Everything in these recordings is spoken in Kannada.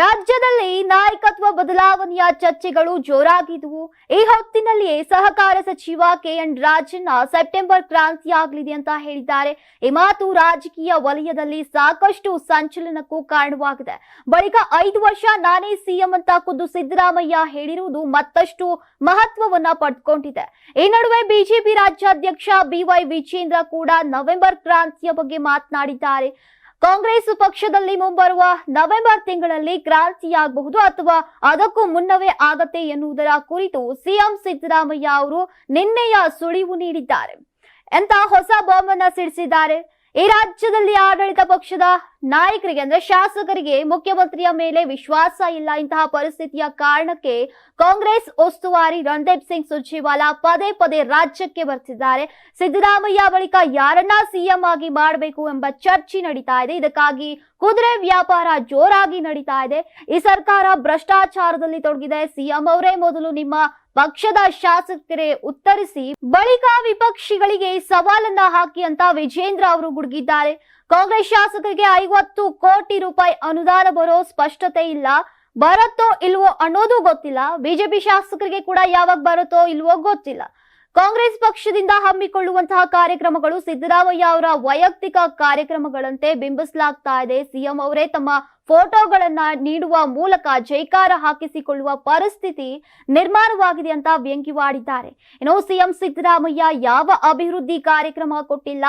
ರಾಜ್ಯದಲ್ಲಿ ನಾಯಕತ್ವ ಬದಲಾವಣೆಯ ಚರ್ಚೆಗಳು ಜೋರಾಗಿದ್ದವು ಈ ಹೊತ್ತಿನಲ್ಲಿಯೇ ಸಹಕಾರ ಸಚಿವ ಕೆಎನ್ ರಾಜಣ್ಣ ಸೆಪ್ಟೆಂಬರ್ ಕ್ರಾಂತಿಯಾಗಲಿದೆ ಅಂತ ಹೇಳಿದ್ದಾರೆ. ಈ ಮಾತು ರಾಜಕೀಯ ವಲಯದಲ್ಲಿ ಸಾಕಷ್ಟು ಸಂಚಲನಕ್ಕೂ ಕಾರಣವಾಗಿದೆ. ಬಳಿಕ ಐದು ವರ್ಷ ನಾನೇ ಸಿಎಂ ಅಂತ ಖುದ್ದು ಸಿದ್ದರಾಮಯ್ಯ ಹೇಳಿರುವುದು ಮತ್ತಷ್ಟು ಮಹತ್ವವನ್ನ ಪಡೆದುಕೊಂಡಿದೆ ಈ ನಡುವೆ ಬಿಜೆಪಿ ರಾಜ್ಯಾಧ್ಯಕ್ಷ ಬಿವೈ ವಿಜೇಂದ್ರ ಕೂಡ ನವೆಂಬರ್ ಕ್ರಾಂತಿಯ ಬಗ್ಗೆ ಮಾತನಾಡಿದ್ದಾರೆ. ಕಾಂಗ್ರೆಸ್ ಪಕ್ಷದಲ್ಲಿ ಮುಂಬರುವ ನವೆಂಬರ್ ತಿಂಗಳಲ್ಲಿ ಕ್ರಾಂತಿಯಾಗಬಹುದು ಅಥವಾ ಅದಕ್ಕೂ ಮುನ್ನವೇ ಆಗತ್ತೆ ಎನ್ನುವುದರ ಕುರಿತು ಸಿಎಂ ಸಿದ್ದರಾಮಯ್ಯ ಅವರು ನಿನ್ನೆಯ ಸುಳಿವು ನೀಡಿದ್ದಾರೆ. ಎಂತ ಹೊಸ ಬಾಂಬ್ ಅನ್ನ ಸಿಡಿಸಿದ್ದಾರೆ? ಈ ರಾಜ್ಯದಲ್ಲಿ ಆಡಳಿತ ಪಕ್ಷದ ನಾಯಕರಿಗೆ ಅಂದ್ರೆ ಶಾಸಕರಿಗೆ ಮುಖ್ಯಮಂತ್ರಿಯ ಮೇಲೆ ವಿಶ್ವಾಸ ಇಲ್ಲ ಇಂತಹ ಪರಿಸ್ಥಿತಿಯ ಕಾರಣಕ್ಕೆ ಕಾಂಗ್ರೆಸ್ ಉಸ್ತುವಾರಿ ರಣದೀಪ್ ಸಿಂಗ್ ಸುರ್ಜೇವಾಲಾ ಪದೇ ಪದೇ ರಾಜ್ಯಕ್ಕೆ ಬರ್ತಿದ್ದಾರೆ. ಸಿದ್ದರಾಮಯ್ಯ ಬಳಿಕ ಯಾರನ್ನ ಸಿಎಂ ಆಗಿ ಮಾಡಬೇಕು ಎಂಬ ಚರ್ಚೆ ನಡೀತಾ ಇದೆ. ಇದಕ್ಕಾಗಿ ಕುದುರೆ ವ್ಯಾಪಾರ ಜೋರಾಗಿ ನಡೀತಾ ಇದೆ. ಈ ಸರ್ಕಾರ ಭ್ರಷ್ಟಾಚಾರದಲ್ಲಿ ತೊಡಗಿದೆ. ಸಿಎಂ ಅವರೇ ಮೊದಲು ನಿಮ್ಮ ಪಕ್ಷದ ಶಾಸಕರೇ ಉತ್ತರಿಸಿ, ಬಳಿಕ ವಿಪಕ್ಷಿಗಳಿಗೆ ಸವಾಲನ್ನ ಹಾಕಿ ಅಂತ ವಿಜೇಂದ್ರ ಅವರು ಗುಡುಗಿದ್ದಾರೆ. ಕಾಂಗ್ರೆಸ್ ಶಾಸಕರಿಗೆ ಐವತ್ತು ಕೋಟಿ ರೂಪಾಯಿ ಅನುದಾನ ಬರೋ ಸ್ಪಷ್ಟತೆ ಇಲ್ಲ. ಬರುತ್ತೋ ಇಲ್ವೋ ಅನ್ನೋದು ಗೊತ್ತಿಲ್ಲ. ಬಿಜೆಪಿ ಶಾಸಕರಿಗೆ ಕೂಡ ಯಾವಾಗ ಬರುತ್ತೋ ಇಲ್ವೋ ಗೊತ್ತಿಲ್ಲ. ಕಾಂಗ್ರೆಸ್ ಪಕ್ಷದಿಂದ ಹಮ್ಮಿಕೊಳ್ಳುವಂತಹ ಕಾರ್ಯಕ್ರಮಗಳು ಸಿದ್ದರಾಮಯ್ಯ ಅವರ ವೈಯಕ್ತಿಕ ಕಾರ್ಯಕ್ರಮಗಳಂತೆ ಬಿಂಬಿಸಲಾಗ್ತಾ ಇದೆ. ಸಿಎಂ ಅವರೇ ತಮ್ಮ ಫೋಟೋಗಳನ್ನ ನೀಡುವ ಮೂಲಕ ಜೈಕಾರ ಹಾಕಿಸಿಕೊಳ್ಳುವ ಪರಿಸ್ಥಿತಿ ನಿರ್ಮಾಣವಾಗಿದೆ ಅಂತ ವ್ಯಂಗ್ಯವಾಡಿದ್ದಾರೆ. ಇನ್ನು ಸಿಎಂ ಸಿದ್ದರಾಮಯ್ಯ ಯಾವ ಅಭಿವೃದ್ಧಿ ಕಾರ್ಯಕ್ರಮ ಕೊಟ್ಟಿಲ್ಲ,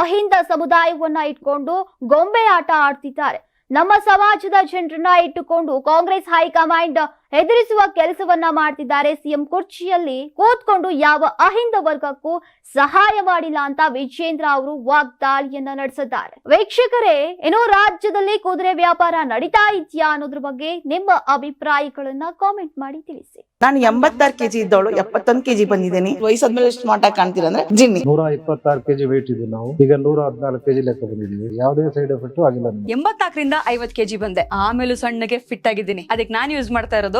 ಅಹಿಂದ ಸಮುದಾಯವನ್ನ ಇಟ್ಕೊಂಡು ಗೊಂಬೆ ಆಟ ಆಡ್ತಿದ್ದಾರೆ. ನಮ್ಮ ಸಮಾಜದ ಜನರನ್ನ ಇಟ್ಟುಕೊಂಡು ಕಾಂಗ್ರೆಸ್ ಹೈಕಮಾಂಡ್ ಹೆದರಿಸುವ ಕೆಲಸವನ್ನ ಮಾಡ್ತಿದ್ದಾರೆ ಸಿಎಂ. ಕುರ್ಚಿಯಲ್ಲಿ ಕೂತ್ಕೊಂಡು ಯಾವ ಅಹಿಂದ ವರ್ಗಕ್ಕೂ ಸಹಾಯ ಮಾಡಿಲ್ಲ ಅಂತ ವಿಜೇಂದ್ರ ಅವರು ವಾಗ್ದಾಳಿಯನ್ನ ನಡೆಸಿದ್ದಾರೆ. ವೀಕ್ಷಕರೇ ಏನೋ ರಾಜ್ಯದಲ್ಲಿ ಕುದುರೆ ವ್ಯಾಪಾರ ನಡೀತಾ ಇದೆಯಾ ಅನ್ನೋದ್ರ ಬಗ್ಗೆ ನಿಮ್ಮ ಅಭಿಪ್ರಾಯಗಳನ್ನ ಕಾಮೆಂಟ್ ಮಾಡಿ ತಿಳಿಸಿ. ನಾನು ಎಂಬತ್ತಾರು ಕೆಜಿ ಇದ್ದವಳು ಎಪ್ಪತ್ತೊಂದು ಕೆಜಿ ಬಂದಿದ್ದೀನಿ. ವಯಸ್ಸಾದ್ಮೇಲೆ ಸ್ಮಾರ್ಟ್ ಆಗಿ ಕಾಣ್ತೀರ ಅಂದ್ರೆ ಜಿನ್ನಿ. ನೂರ ಇಪ್ಪತ್ತಾರು ಕೆಜಿ ವೇಟ್ ಇದ್ದೀವಿ ನಾವು. ಈಗ ನೂರ ಹದಿನಾಲ್ಕು ಕೆಜಿ ಲೆಕ್ಕ ಬಂದಿದ್ದೀವಿ. ಯಾವುದೇ ಸೈಡ್ ಎಫೆಕ್ಟ್ ಆಗಿಲ್ಲ ಎಂಬತ್ತಾಕರಿಂದ ಎಂಬತ್ನಾಲ್ಕರಿಂದ ಐವತ್ ಕೆಜಿ ಬಂದೆ. ಆಮೇಲೆ ಸಣ್ಣಗೆ ಫಿಟ್ ಆಗಿದ್ದೀನಿ. ಅದಕ್ಕೆ ನಾನು ಯೂಸ್ ಮಾಡ್ತಾ ಇರೋದು